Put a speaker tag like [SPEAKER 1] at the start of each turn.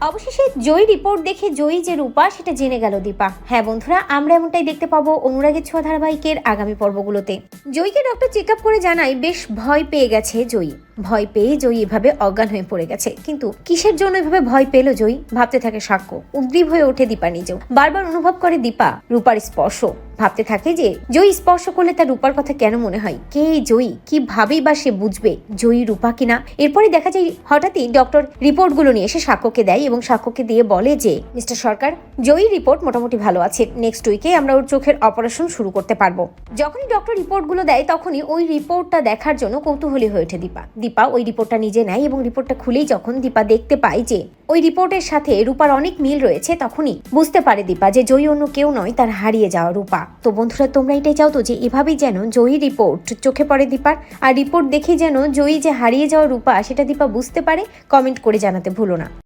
[SPEAKER 1] অবশেষে জয়ী রিপোর্ট দেখে জয়ী যে রূপা, সেটা জেনে গেল দীপা। হ্যাঁ বন্ধুরা, আমরা এমনটাই দেখতে পাবো অনুরাগের ছোঁয়া ধারাবাহিকের আগামী পর্বগুলোতে। জয়ীকে ডক্টর চেক করে জানায়, বেশ ভয় পেয়ে গেছে জয়ী। ভয় পেয়ে জয়ী এভাবে অজ্ঞান হয়ে পড়ে গেছে। কিন্তু কিসের জন্য এভাবে ভয় পেল জয়ী? ভাবতে থাকে সাক্ষ্য। উদ্গ্রীব হয়ে ওঠে দীপা নিজেও। বারবার অনুভব করে দীপা, রূপার স্পর্শ। ভাবতে থাকে যে, জয়ী স্পর্শ করলে তার রূপার কথা কেন মনে হয়? কে জয়ী? জয়ী কিভাবেই বা সে বুঝবে? জয়ী রূপা কিনা? এরপরে দেখা যায় হঠাৎই ডক্টর রিপোর্টগুলো নিয়ে এসে সাক্ষ্যকে দেয় এবং সাক্ষ্যকে দিয়ে বলে যে, মিস্টার সরকার, জয়ী রিপোর্ট মোটামুটি ভালো আছে। নেক্সট উইকে আমরা ওর চোখের অপারেশন শুরু করতে পারব। যখনই ডক্টর রিপোর্টগুলো দেয়, তখনই ওই রিপোর্টটা দেখার জন্য কৌতূহলী হয়ে ওঠে দীপা। দীপা ওই রিপোর্টটা নিজে নেয় এবং রিপোর্টটা খুলেই যখন দীপা দেখতে পায় যে ওই রিপোর্টের সাথে রূপার অনেক মিল রয়েছে, তখনই বুঝতে পারে দীপা যে জয়ী অন্য কেউ নয়, তার হারিয়ে যাওয়া রূপা। তো বন্ধুরা, তোমরা এটাই চাও তো যে এভাবেই যেন জয়ী রিপোর্ট চোখে পড়ে দীপার, আর রিপোর্ট দেখে যেন জয়ী যে হারিয়ে যাওয়া রূপা, সেটা দীপা বুঝতে পারে, কমেন্ট করে জানাতে ভুলো না।